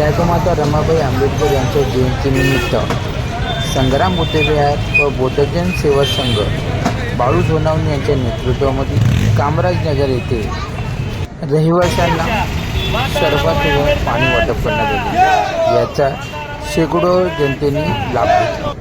त्यागमाता रमाबाई आंबेडकर यांच्या जयंतीनिमित्त संग्राम बुद्धविहार व बोधजन सेवा संघ बाळू सोनावणे यांच्या नेतृत्वामध्ये कामराजनगर येथे रहिवाशांना सर्वात पाणी वाटप करण्यात आले. याचा शेकडो जनतेने लाभ घेतला.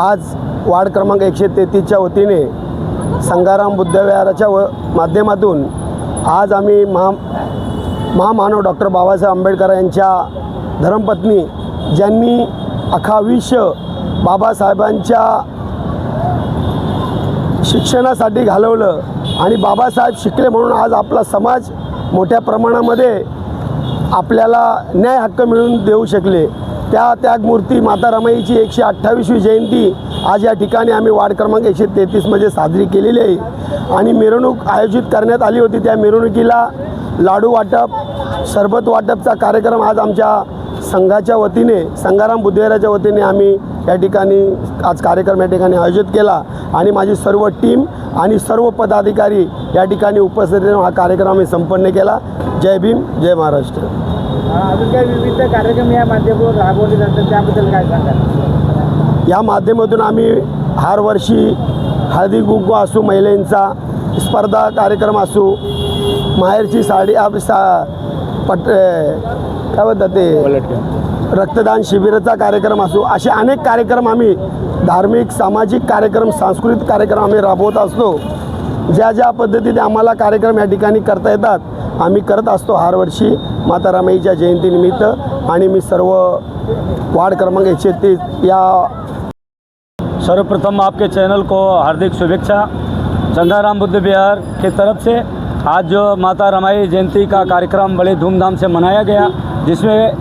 आज वार्ड क्रमांक एकशे तेहतीसच्या वतीने संगाराम बुद्धविहाराच्या व माध्यमातून आज आम्ही महा महामानव डॉक्टर बाबासाहेब आंबेडकर यांच्या धर्मपत्नी ज्यांनी अखा विश्व बाबासाहेबांच्या शिक्षणासाठी घालवलं आणि बाबासाहेब शिकले म्हणून आज आपला समाज मोठ्या प्रमाणामध्ये आपल्याला न्याय हक्क मिळून देऊ शकले. त्या त्यागमूर्ती माता रमाईची एकशे अठ्ठावीसवी जयंती आज या ठिकाणी आम्ही वार्ड क्रमांक एकशे तेहतीसमध्ये साजरी केलेली आहे. आणि मिरवणूक आयोजित करण्यात आली होती त्या मिरवणुकीला लाडू वाटप सरबत वाटपचा कार्यक्रम आज आमच्या संघाच्या वतीने संगाराम बुद्धेराच्या वतीने आम्ही या ठिकाणी आज कार्यक्रम या ठिकाणी आयोजित केला. आणि माझी सर्व टीम आणि सर्व पदाधिकारी या ठिकाणी उपस्थित हा कार्यक्रम आम्ही संपन्न केला. जय भीम जय महाराष्ट्र. अजून काही विविध कार्यक्रम या माध्यमातून राबवले जातात त्याबद्दल काय सांगाल? या माध्यमातून आम्ही हर वर्षी हळदी कुंकू असू महिलांचा स्पर्धा कार्यक्रम असू माहेरची साडी आप सा पट काय म्हणतात ते? रक्तदान शिबिराचा कार्यक्रम असो असे अनेक कार्यक्रम आम्ही धार्मिक सामाजिक कार्यक्रम सांस्कृतिक कार्यक्रम आम्ही राबवत असतो. ज्या ज्या पद्धतीने आम्हाला कार्यक्रम या ठिकाणी करता येतात आम्ही करत हर वर्षी माता रामाईच्या जयंतीनिमित्त. आणि मी सर्व वार्ड क्रमांक एकशे तीस या सर्वप्रथम आपके चैनल को हार्दिक शुभेच्छा. संगाराम बुद्ध विहार के तरफ़ से आज जो माता रमाई जयंती का कार्यक्रम बड़े धूमधाम से मनाया गया, जिसमें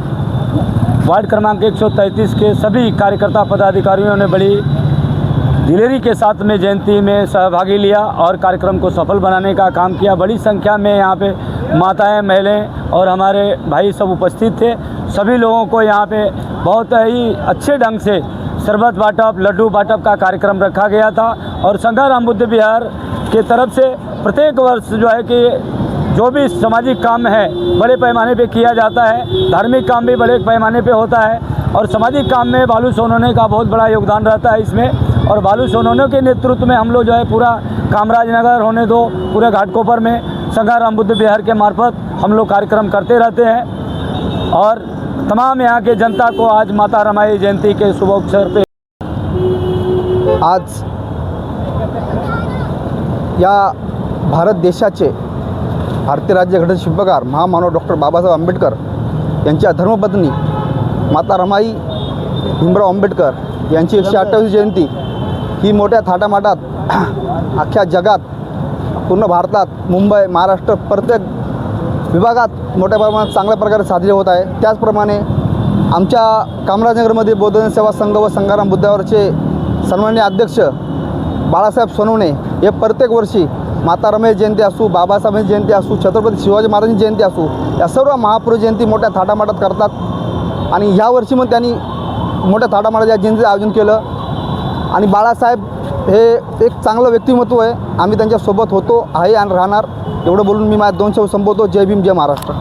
वार्ड क्रमांक 133 के सभी कार्यकर्ता पदाधिकारियों ने बड़ी दिलेरी के साथ में जयंती में सहभागी लिया और कार्यक्रम को सफल बनाने का काम किया। बड़ी संख्या में यहाँ पे माताएँ महिलाएँ और हमारे भाई सब उपस्थित थे। सभी लोगों को यहाँ पे बहुत ही अच्छे ढंग से शरबत बाटप, लड्डू बाटप का कार्यक्रम रखा गया था और संगाराम बुद्ध विहार के तरफ़ से प्रत्येक वर्ष जो है कि जो भी सामाजिक काम है, बड़े पैमाने पे किया जाता है। धार्मिक काम भी बड़े पैमाने पे होता है और सामाजिक काम में बालू सोनोने का बहुत बड़ा योगदान रहता है इसमें। और बालू सोनोने के नेतृत्व में हम लोग जो है पूरा कामराज नगर होने दो, पूरे घाटकोपर में। संगाराम बुद्ध विहार के मार्फत हम लोग कार्यक्रम करते रहते हैं और तमाम यहाँ के जनता को आज माता रमाई जयंती के शुभ अवसर पर आज या भारत देशाचे भारतीय राज्यघटना शिल्पकार महामानव डॉक्टर बाबासाहेब आंबेडकर यांच्या धर्मपत्नी माता रमाई भीमराव आंबेडकर यांची एकशे अठ्ठावीस जयंती ही मोठ्या थाटामाटात अख्ख्या जगात पूर्ण भारतात मुंबई महाराष्ट्र प्रत्येक विभागात मोठ्या प्रमाणात चांगल्या प्रकारे साजरे होत आहे. त्याचप्रमाणे आमच्या कामराजनगरमध्ये बौद्ध सेवा संघ व संगाराम बुद्धावरचे सन्माननीय अध्यक्ष बाळासाहेब सोनवणे हे प्रत्येक वर्षी माता रमेश जयंती असू बाबासाहेब जयंती असू छत्रपती शिवाजी महाराजांची जयंती असू या सर्व महापुरुष जयंती मोठ्या थाटामाटात करतात. आणि ह्या वर्षी मग त्यांनी मोठ्या थाटामाटात या जयंतीचं आयोजन केलं. आणि बाळासाहेब हे एक चांगलं व्यक्तिमत्व आहे. आम्ही त्यांच्यासोबत होतो आहे आणि राहणार. एवढं बोलून मी माझ्या दोन शब्द संपवतो. जय भीम जय महाराष्ट्र.